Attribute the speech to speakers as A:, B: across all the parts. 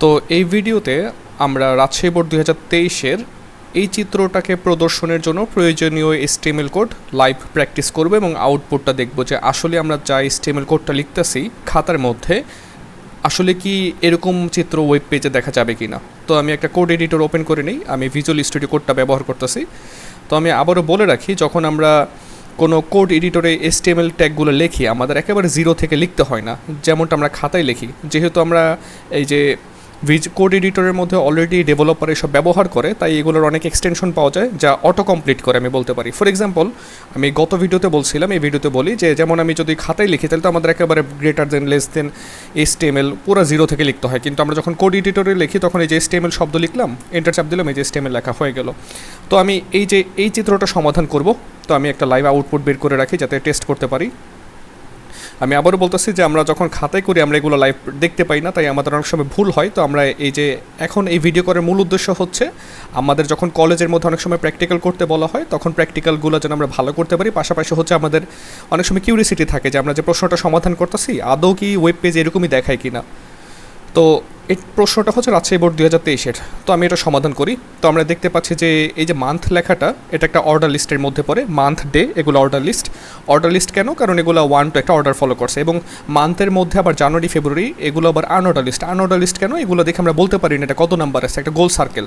A: তো এই ভিডিওতে আমরা রাজশাহী বোর্ড দুই হাজার তেইশের এই চিত্রটাকে প্রদর্শনের জন্য প্রয়োজনীয় এস্টিমেল কোড লাইভ প্র্যাকটিস করব এবং আউটপুটটা দেখব যে আসলে আমরা যা এস্টিমেল কোডটা লিখতেছি খাতার মধ্যে, আসলে কি এরকম চিত্র ওয়েব পেজে দেখা যাবে কি না তো আমি একটা কোড এডিটর ওপেন করে নিই, আমি ভিজুয়াল স্টুডিও কোডটা ব্যবহার করতেছি। তো আমি আবারও বলে রাখি, যখন আমরা কোনো কোড এডিটরে এসটিএমএল ট্যাগগুলো লিখি, আমাদের একেবারে জিরো থেকে লিখতে হয় না, যেমনটা আমরা খাতায় লিখি। যেহেতু আমরা এই যে ভিজ কোড এডিটরের মধ্যে অলরেডি ডেভেলপার এসব ব্যবহার করে, তাই এগুলোর অনেক এক্সটেনশন পাওয়া যায় যা অটো কমপ্লিট করে আমি বলতে পারি। ফর এক্সাম্পল আমি গত ভিডিওতে বলছিলাম, এই ভিডিওতে বলি যে যেমন আমি যদি খাতায় লিখি, তাহলে তো আমাদের একেবারে greater than less than HTML পুরো জিরো থেকে লিখতে হয়। কিন্তু আমরা যখন কোড এডিটরে লিখি, তখন এই যে এসটিএমএল শব্দ লিখলাম এন্টার চাপ দিলাম, এই যে এসটিএমএল লেখা হয়ে গেল। তো আমি এই যে, এই চিত্রটা সমাধান করব। তো আমি একটা লাইভ আউটপুট বের করে রাখি যাতে টেস্ট করতে পারি। আমি আবারও বলতেছি যে আমরা যখন খাতায় করি, আমরা এগুলো লাইভ দেখতে পাই না, তাই আমাদের অনেক সময় ভুল হয়। তো আমরা এই যে এখন এই ভিডিও করার মূল উদ্দেশ্য হচ্ছে, আমাদের যখন কলেজের মধ্যে অনেক সময় প্র্যাকটিক্যাল করতে বলা হয়, তখন প্র্যাকটিক্যালগুলো যেন আমরা ভালো করতে পারি। পাশাপাশি হচ্ছে আমাদের অনেক সময় কিউরিসিটি থাকে যে আমরা যে প্রশ্নটা সমাধান করতেছি, আদৌ কি ওয়েব পেজ এরকমই দেখায় কি না তো এই প্রশ্নটা হচ্ছে রাজশাহী বোর্ড দুই হাজার তেইশের। তো আমি এটা সমাধান করি। তো আমরা দেখতে পাচ্ছি যে এই যে মান্থ লেখাটা, এটা একটা অর্ডার লিস্টের মধ্যে পড়ে। মান্থ ডে এগুলো অর্ডার লিস্ট অর্ডার লিস্ট কেন? কারণ এগুলো ওয়ান টু একটা অর্ডার ফলো করছে। এবং মান্থের মধ্যে আবার জানুয়ারি ফেব্রুয়ারি এগুলো আবার আনঅর্ডার লিস্ট আনঅর্ডার লিস্ট কেন? এগুলো দেখে আমরা বলতে পারি না এটা কত নাম্বার আছে। একটা গোল সার্কেল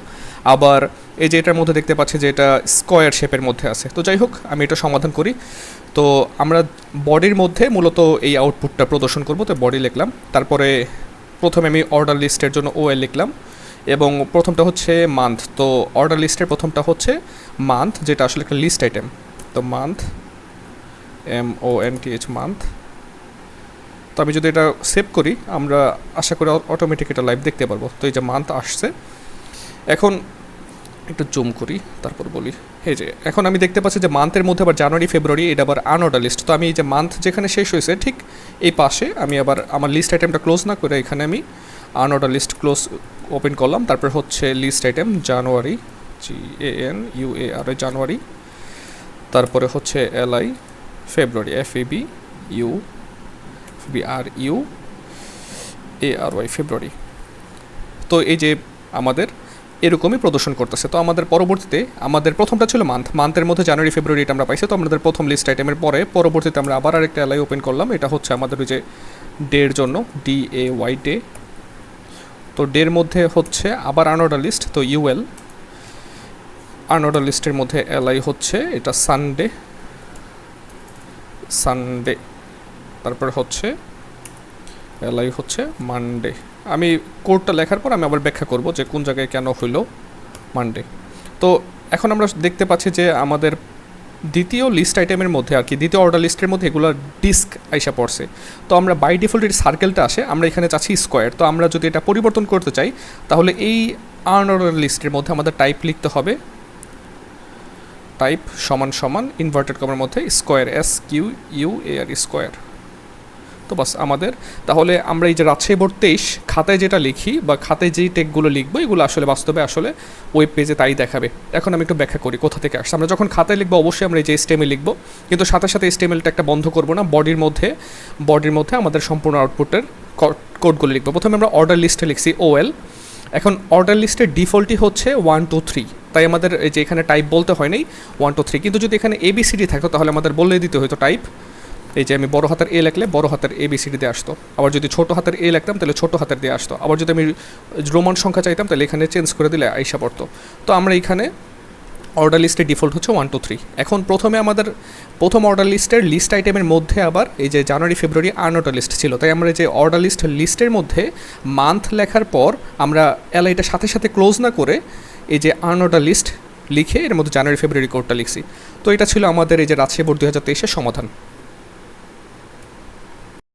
A: আবার এই যে এটার মধ্যে দেখতে পাচ্ছি যে এটা স্কোয়ার শেপের মধ্যে আছে। তো যাই হোক, আমি এটা সমাধান করি। তো আমরা বডির মধ্যে মূলত এই আউটপুটটা প্রদর্শন করব। তো বডি লিখলাম। তারপরে প্রথমে আমি অর্ডার লিস্টের জন্য ও এল লিখলাম এবং প্রথমটা হচ্ছে মান্থ তো অর্ডার লিস্টের প্রথমটা হচ্ছে মান্থ যেটা আসলে একটা লিস্ট আইটেম তো month M O N T H month তো আমি যদি এটা সেভ করি, আমরা আশা করি অটোমেটিক এটা লাইভ দেখতে পারব। তো এই যে মান্থ আসছে। এখন একটু জুম করি, তারপর বলি। এই যে, এখন আমি দেখতে পাচ্ছি যে মান্থের মধ্যে আবার জানুয়ারি, ফেব্রুয়ারি, এটা আবার আনঅর্ডার লিস্ট তো আমি এই যে মান্থ যেখানে শেষ হয়েছে, ঠিক এই পাশে আমি আবার আমার লিস্ট আইটেমটা ক্লোজ না করে এখানে আমি আনঅর্ডার লিস্ট ক্লোজ ওপেন করলাম। তারপর হচ্ছে list item January J A N U A R January. তারপরে হচ্ছে L I February F A B U B R U A R Y February তো এই যে আমাদের এরকমই প্রদর্শন করতেছে। তো আমাদের পরবর্তীতে, আমাদের প্রথমটা ছিল মান্থ মান্থের মধ্যে জানুয়ারি ফেব্রুয়ারি এটা আমরা পাইছি। তো আমাদের প্রথম লিস্ট আইটেমের পরে, পরবর্তীতে আমরা আবার আরেকটা এলআই ওপেন করলাম। এটা হচ্ছে আমাদের ওই যে ডের জন্য ডি এ ওয়াই ডে তো ডের মধ্যে হচ্ছে আবার আনঅর্ডার লিস্ট তো ইউএল আনঅর্ডার লিস্টের মধ্যে এলআই হচ্ছে, এটা সানডে সানডে তারপর হচ্ছে এলআই হচ্ছে মানডে আমি কোডটা লেখার পর আমি আবার ব্যাখ্যা করব যে কোন জায়গায় কেন হইল মানডে তো এখন আমরা দেখতে পাচ্ছি যে আমাদের দ্বিতীয় লিস্ট আইটেমের মধ্যে আর কি, দ্বিতীয় অর্ডার লিস্টের মধ্যে এগুলো ডিস্ক আইসা পড়ছে। তো আমরা বাই ডিফল্ট এর সার্কেলটা আসে, আমরা এখানে চাচ্ছি স্কোয়ার তো আমরা যদি এটা পরিবর্তন করতে চাই, তাহলে এই আনঅর্ডার লিস্টের মধ্যে আমাদের টাইপ লিখতে হবে। টাইপ সমান সমান ইনভার্টেড কমের মধ্যে square S Q U A R square তো বাস আমাদের। তাহলে আমরা এই যে রাজশাহী বোর্ড তেইশ, খাতায় যেটা লিখি বা খাতায় যেই টেকগুলো লিখব, এগুলো আসলে বাস্তবে আসলে ওয়েব পেজে তাই দেখাবে। এখন আমি একটু ব্যাখ্যা করি কোথা থেকে আসছে। আমরা যখন খাতায় লিখব, অবশ্যই আমরা এই যে স্টেমে লিখব, কিন্তু সাথে সাথে স্টেমেলটা একটা বন্ধ করব না বডির মধ্যে বডির মধ্যে আমাদের সম্পূর্ণ আউটপুটের কোডগুলো লিখব। প্রথমে আমরা অর্ডার লিস্টে লিখছি ওএল এখন অর্ডার লিস্টের ডিফল্টই হচ্ছে ওয়ান টু থ্রি তাই আমাদের যে এখানে টাইপ বলতে হয় নাই ওয়ান টু থ্রি কিন্তু যদি এখানে এবিসিডি থাকতো, তাহলে আমাদের বলে দিতে হয়তো টাইপ এই যে আমি বড় হাতের এ লিখলে বড় হাতের এ বিসিডি দিয়ে আসতো। আবার যদি ছোটো হাতের এ লিখতাম, তাহলে ছোটো হাতের দিয়ে আসতো। আবার যদি আমি রোমান সংখ্যা চাইতাম, তাহলে এখানে চেঞ্জ করে দিলে আইসা পড়তো। তো আমরা এখানে অর্ডার লিস্টের ডিফল্ট হচ্ছে ওয়ান টু থ্রি এখন প্রথমে আমাদের, প্রথম অর্ডার লিস্টের লিস্ট আইটেমের মধ্যে আবার এই যে জানুয়ারি, ফেব্রুয়ারি আনঅর্ডার লিস্ট ছিল। তাই আমরা যে অর্ডার লিস্ট লিস্টের মধ্যে মান্থ লেখার পর আমরা এলআইটা সাথে সাথে ক্লোজ না করে এই যে আনঅর্ডার লিস্ট লিখে এর মধ্যে জানুয়ারি, ফেব্রুয়ারি কোডটা লিখছি। তো এটা ছিল আমাদের এই যে রাজশাহী বোর্ড দু হাজার তেইশের সমাধান।